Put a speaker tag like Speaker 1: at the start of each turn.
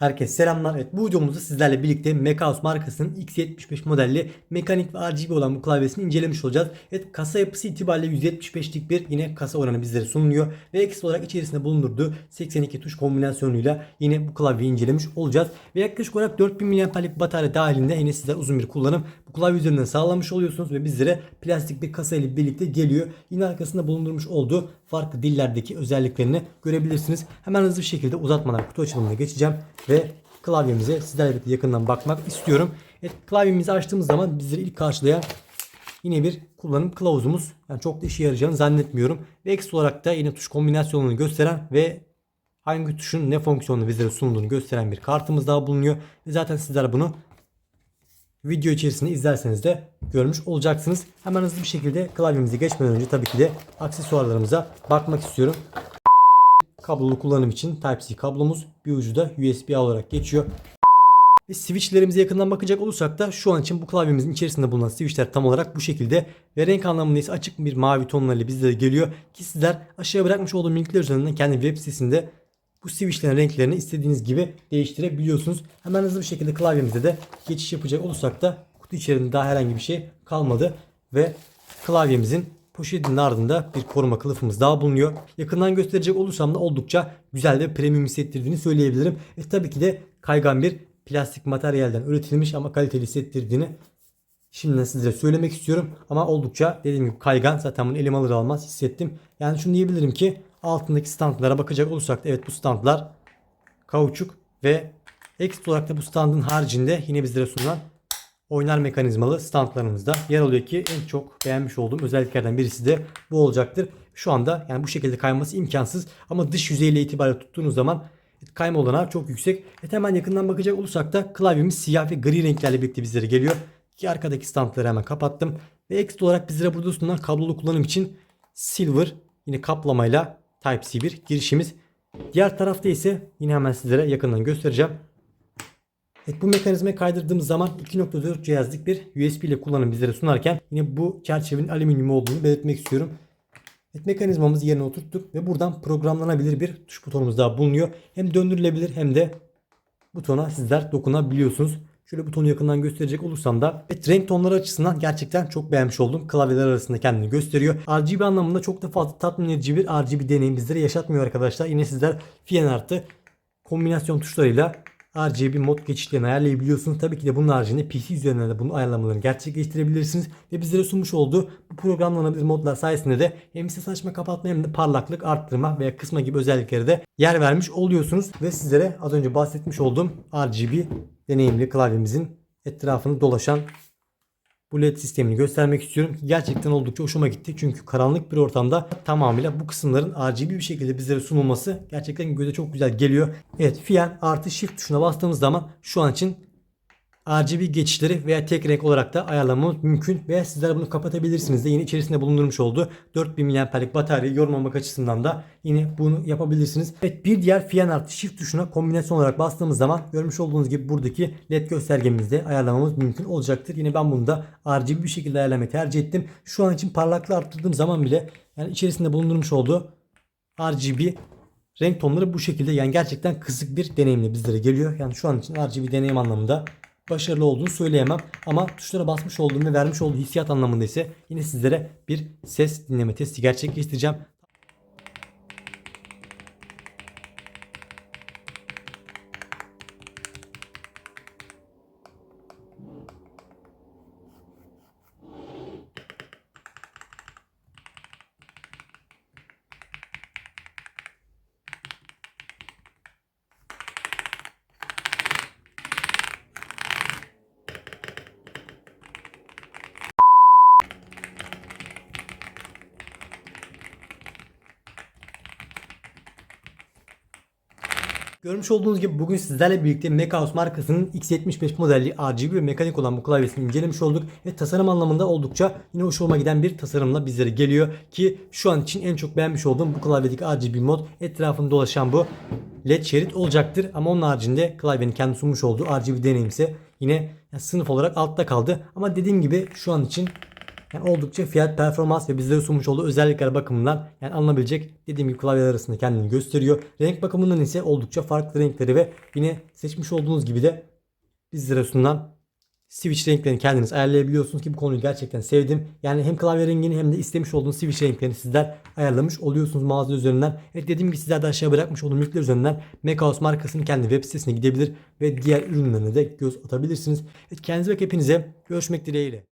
Speaker 1: Herkese selamlar. Evet bu videomuzda sizlerle birlikte Macaos markasının X75 modelli mekanik ve RGB olan bu klavyesini incelemiş olacağız. Evet kasa yapısı itibariyle 175'lik bir yine kasa oranı bizlere sunuluyor. Ve ekstra olarak içerisinde bulundurduğu 82 tuş kombinasyonuyla yine bu klavyeyi incelemiş olacağız. Ve yaklaşık olarak 4000 mAh'lik batarya dahilinde yine sizler uzun bir kullanım bu klavye üzerinden sağlamış oluyorsunuz ve bizlere plastik bir kasa ile birlikte geliyor. Yine arkasında bulundurmuş olduğu farklı dillerdeki özelliklerini görebilirsiniz. Hemen hızlı bir şekilde uzatmadan kutu açılımına geçeceğim ve klavyemize sizlerle birlikte yakından bakmak istiyorum. Evet, klavyemizi açtığımız zaman bizleri ilk karşılayan yine bir kullanım kılavuzumuz. Yani çok da işe yarayacağını zannetmiyorum. Ve ekstra olarak da yine tuş kombinasyonunu gösteren ve hangi tuşun ne fonksiyonunu bizlere sunduğunu gösteren bir kartımız daha bulunuyor. Ve zaten sizler bunu video içerisinde izlerseniz de görmüş olacaksınız. Hemen hızlı bir şekilde klavyemize geçmeden önce tabii ki de aksesuarlarımıza bakmak istiyorum. Kablolu kullanım için Type-C kablomuz bir ucu da USB olarak geçiyor. Ve switchlerimize yakından bakacak olursak da şu an için bu klavyemizin içerisinde bulunan switchler tam olarak bu şekilde ve renk anlamında ise açık bir mavi tonlarıyla bizlere geliyor ki sizler aşağıya bırakmış olduğum linkler üzerinden kendi web sitesinde bu switchlerin renklerini istediğiniz gibi değiştirebiliyorsunuz. Hemen hızlı bir şekilde klavyemize de geçiş yapacak olursak da kutu içerisinde daha herhangi bir şey kalmadı ve klavyemizin poşetin ardında bir koruma kılıfımız daha bulunuyor. Yakından gösterecek olursam da oldukça güzel ve premium hissettirdiğini söyleyebilirim. E tabii ki de kaygan bir plastik materyalden üretilmiş ama kaliteli hissettirdiğini şimdiden sizlere söylemek istiyorum. Ama oldukça dediğim gibi kaygan. Zaten bunu elim alır almaz hissettim. Yani şunu diyebilirim ki altındaki standlara bakacak olursak da evet bu standlar kauçuk ve ekstra olarak da bu standın haricinde yine bizlere sunulan oynar mekanizmalı standlarımızda yer alıyor ki en çok beğenmiş olduğum özelliklerden birisi de bu olacaktır. Şu anda yani bu şekilde kayması imkansız ama dış yüzeyle itibariyle tuttuğunuz zaman kayma olanağı çok yüksek. Evet hemen yakından bakacak olursak da klavyemiz siyah ve gri renklerle birlikte bizlere geliyor. Ki arkadaki standları hemen kapattım. Ve ekstra olarak bizlere burada sunulan kablolu kullanım için silver yine kaplamayla Type-C bir girişimiz. Diğer tarafta ise yine hemen sizlere yakından göstereceğim. Evet, bu mekanizmayı kaydırdığımız zaman 2.4 cihazlık bir USB ile kullanım bizlere sunarken yine bu çerçevenin alüminyum olduğunu belirtmek istiyorum. Evet, mekanizmamızı yerine oturttuk ve buradan programlanabilir bir tuş butonumuz daha bulunuyor. Hem döndürülebilir hem de butona sizler dokunabiliyorsunuz. Şöyle butonu yakından gösterecek olursam da evet, renk tonları açısından gerçekten çok beğenmiş oldum. Klavyeler arasında kendini gösteriyor. RGB anlamında çok da fazla tatmin edici bir RGB deneyim bizlere yaşatmıyor arkadaşlar. Yine sizler Fienart'ı kombinasyon tuşlarıyla RGB mod geçişlerini ayarlayabiliyorsunuz. Tabii ki de bunun haricinde PC üzerinden de bunun ayarlamalarını gerçekleştirebilirsiniz. Ve bizlere sunmuş olduğu bu programlanabilir modlar sayesinde de hem ses açma kapatma hem de parlaklık arttırma veya kısma gibi özelliklere de yer vermiş oluyorsunuz. Ve sizlere az önce bahsetmiş olduğum RGB deneyimli klavyemizin etrafını dolaşan bu led sistemini göstermek istiyorum. Gerçekten oldukça hoşuma gitti. Çünkü karanlık bir ortamda tamamıyla bu kısımların RGB bir şekilde bizlere sunulması gerçekten göze çok güzel geliyor. Evet Fiyan artı Shift tuşuna bastığımız zaman şu an için RGB geçişleri veya tek renk olarak da ayarlamamız mümkün. Veya sizler bunu kapatabilirsiniz de yine içerisinde bulundurmuş olduğu 4000 mAh'lik bataryayı yormamak açısından da yine bunu yapabilirsiniz. Evet bir diğer Fiyan artı Shift tuşuna kombinasyon olarak bastığımız zaman görmüş olduğunuz gibi buradaki led göstergemizde ayarlamamız mümkün olacaktır. Yine ben bunu da RGB bir şekilde ayarlamayı tercih ettim. Şu an için parlaklığı arttırdığım zaman bile yani içerisinde bulundurmuş olduğu RGB renk tonları bu şekilde yani gerçekten kısık bir deneyimle bizlere geliyor. Yani şu an için RGB deneyim anlamında başarılı olduğunu söyleyemem. Ama tuşlara basmış olduğum ve vermiş olduğu hissiyat anlamında ise yine sizlere bir ses dinleme testi gerçekleştireceğim. Görmüş olduğunuz gibi bugün sizlerle birlikte Macaos markasının X75 modelli RGB ve mekanik olan bu klavyesini incelemiş olduk. Ve tasarım anlamında oldukça yine hoşuma giden bir tasarımla bizlere geliyor. Ki şu an için en çok beğenmiş olduğum bu klavyedeki RGB mod etrafında dolaşan bu led şerit olacaktır. Ama onun haricinde klavyenin kendi sunmuş olduğu RGB deneyim ise yine sınıf olarak altta kaldı. Ama dediğim gibi şu an için Yani oldukça fiyat performans ve bizlere sunmuş olduğu özellikler bakımından yani alınabilecek dediğim gibi klavyeler arasında kendini gösteriyor. Renk bakımından ise oldukça farklı renkleri ve yine seçmiş olduğunuz gibi de bizlere sunulan switch renklerini kendiniz ayarlayabiliyorsunuz ki bu konuyu gerçekten sevdim. Yani hem klavye rengini hem de istemiş olduğunuz switch renklerini sizler ayarlamış oluyorsunuz mağaza üzerinden. Evet dediğim gibi sizler de aşağı bırakmış olduğum linkler üzerinden Machouse markasının kendi web sitesine gidebilir ve diğer ürünlerine de göz atabilirsiniz. Evet kendinize ve hepinize görüşmek dileğiyle.